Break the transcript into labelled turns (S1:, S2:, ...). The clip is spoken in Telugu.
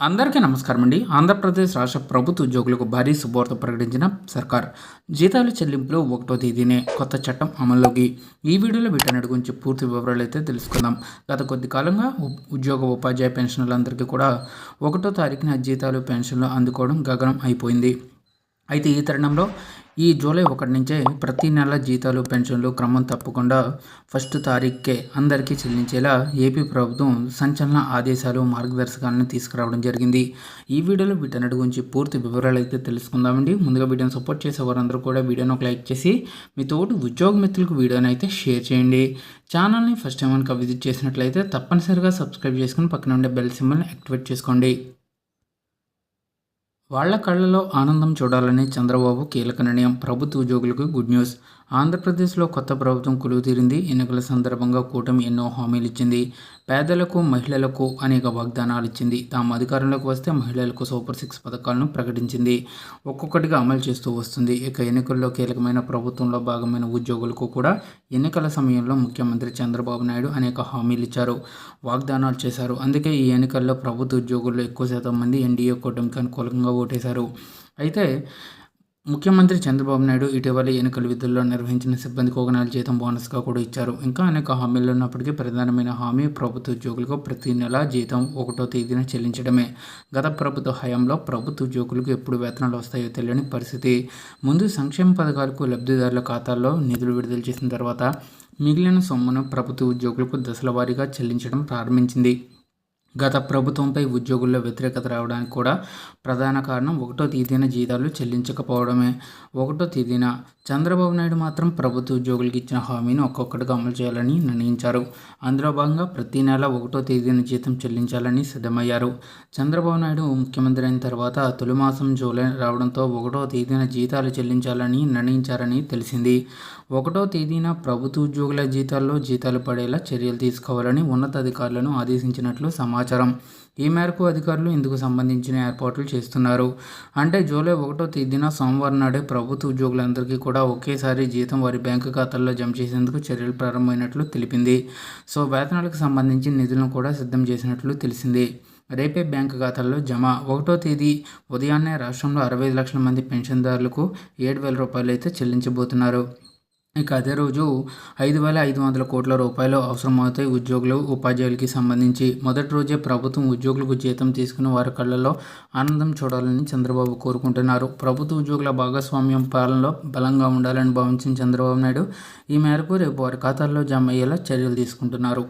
S1: అందరికీ నమస్కారం అండి. ఆంధ్రప్రదేశ్ రాష్ట్ర ప్రభుత్వ ఉద్యోగులకు భారీ శుభవార్త ప్రకటించిన సర్కార్. జీతాల చెల్లింపులో ఒకటో తేదీనే కొత్త చట్టం అమల్లోకి. ఈ వీడియోలో వీటన్నిటి గురించి పూర్తి వివరాలు అయితే తెలుసుకుందాం. గత కొద్ది కాలంగా ఉ- ఉద్యోగ ఉపాధ్యాయ పెన్షన్లందరికీ కూడా ఒకటో తారీఖున జీతాలు పెన్షన్లు అందుకోవడం గగనం అయిపోయింది. అయితే ఈ తరుణంలో ఈ జూలై ఒకటి నుంచే ప్రతి నెల జీతాలు పెన్షన్లు క్రమం తప్పకుండా ఫస్ట్ తారీఖుకే అందరికీ చెల్లించేలా ఏపీ ప్రభుత్వం సంచలన ఆదేశాలు మార్గదర్శకాలను తీసుకురావడం జరిగింది. ఈ వీడియోలో వీటన్నిటి గురించి పూర్తి వివరాలు అయితే తెలుసుకుందామండి. ముందుగా వీడియోని సపోర్ట్ చేసే వారందరూ కూడా వీడియోని ఒక లైక్ చేసి మీ తోటి ఉద్యోగ మిత్రులకు వీడియోని అయితే షేర్ చేయండి. ఛానల్ని ఫస్ట్ టైం కనుక విజిట్ చేసినట్లయితే తప్పనిసరిగా సబ్స్క్రైబ్ చేసుకుని పక్కన ఉండే బెల్ సింబల్ని యాక్టివేట్ చేసుకోండి. వాళ్ళ కళ్ళలో ఆనందం చూడాలని చంద్రబాబు కీలక నిర్ణయం ప్రభుత్వ ఉద్యోగులకు గుడ్ న్యూస్. ఆంధ్రప్రదేశ్లో కొత్త ప్రభుత్వం కొలువు తీరింది ఎన్నికల సందర్భంగా కూటమి ఎన్నో హామీలు ఇచ్చింది పేదలకు మహిళలకు అనేక వాగ్దానాలు ఇచ్చింది తాము అధికారంలోకి వస్తే మహిళలకు సూపర్ సిక్స్ పథకాలను ప్రకటించింది. ఒక్కొక్కటిగా అమలు చేస్తూ వస్తుంది. ఇక ఎన్నికల్లో కీలకమైన ప్రభుత్వంలో భాగమైన ఉద్యోగులకు కూడా ఎన్నికల సమయంలో ముఖ్యమంత్రి చంద్రబాబు నాయుడు అనేక హామీలు ఇచ్చారు వాగ్దానాలు చేశారు. అందుకే ఈ ఎన్నికల్లో ప్రభుత్వ ఉద్యోగుల్లో ఎక్కువ శాతం మంది ఎన్డీఏ కూటమికి అనుకూలంగా ఓటేశారు. అయితే ముఖ్యమంత్రి చంద్రబాబు నాయుడు ఇటీవల ఎన్నికల విధుల్లో నిర్వహించిన సిబ్బందికి ఒక నెల జీతం బోనస్గా కూడా ఇచ్చారు. ఇంకా అనేక హామీలు ఉన్నప్పటికీ ప్రధానమైన హామీ ప్రభుత్వ ఉద్యోగులకు ప్రతి నెల జీతం ఒకటో తేదీన చెల్లించడమే. గత ప్రభుత్వ హయాంలో ప్రభుత్వ ఉద్యోగులకు ఎప్పుడు వేతనాలు వస్తాయో తెలియని పరిస్థితి. ముందు సంక్షేమ పథకాలకు లబ్ధిదారుల ఖాతాల్లో నిధులు విడుదల చేసిన తర్వాత మిగిలిన సొమ్మును ప్రభుత్వ ఉద్యోగులకు దశల వారీగా చెల్లించడం ప్రారంభించింది. గత ప్రభుత్వంపై ఉద్యోగుల్లో వ్యతిరేకత రావడానికి కూడా ప్రధాన కారణం ఒకటో తేదీన జీతాలు చెల్లించకపోవడమే. ఒకటో తేదీన చంద్రబాబు నాయుడు మాత్రం ప్రభుత్వ ఉద్యోగులకు ఇచ్చిన హామీని ఒక్కొక్కటిగా అమలు చేయాలని నిర్ణయించారు. అందులో భాగంగా ప్రతి నెల ఒకటో తేదీన జీతం చెల్లించాలని సిద్ధమయ్యారు. చంద్రబాబు నాయుడు ముఖ్యమంత్రి అయిన తర్వాత తొలి మాసం జూలై రావడంతో ఒకటో తేదీన జీతాలు చెల్లించాలని నిర్ణయించారని తెలిసింది. ఒకటో తేదీన ప్రభుత్వ ఉద్యోగుల జీతాల్లో జీతాలు పడేలా చర్యలు తీసుకోవాలని ఉన్నతాధికారులను ఆదేశించినట్లు సమాచారం ఈ మేరకు అధికారులు ఇందుకు సంబంధించిన ఏర్పాట్లు చేస్తున్నారు. అంటే జూలై ఒకటో తేదీన సోమవారం నాడే ప్రభుత్వ ఉద్యోగులందరికీ కూడా ఒకేసారి జీతం వారి బ్యాంకు ఖాతాల్లో జమ చేసేందుకు చర్యలు ప్రారంభమైనట్లు తెలిపింది. సో వేతనాలకు సంబంధించిన నిధులను కూడా సిద్ధం చేసినట్లు తెలిసింది. రేపే బ్యాంకు ఖాతాల్లో జమ. ఒకటో తేదీ ఉదయాన్నే రాష్ట్రంలో అరవై ఐదు లక్షల మంది పెన్షన్దారులకు ఏడు వేల రూపాయలు అయితే చెల్లించబోతున్నారు. ఇక అదే రోజు ఐదు వేల ఐదు వందల కోట్ల రూపాయలు అవసరమవుతాయి ఉద్యోగులు ఉపాధ్యాయులకి సంబంధించి. మొదటి రోజే ప్రభుత్వం ఉద్యోగులకు జీతం తీసుకుని వారి కళ్ళల్లో ఆనందం చూడాలని చంద్రబాబు కోరుకుంటున్నారు. ప్రభుత్వ ఉద్యోగుల భాగస్వామ్యం పాలనలో బలంగా ఉండాలని భావించిన చంద్రబాబు నాయుడు ఈ మేరకు రేపు వారి ఖాతాల్లో జమ అయ్యేలా చర్యలు తీసుకుంటున్నారు.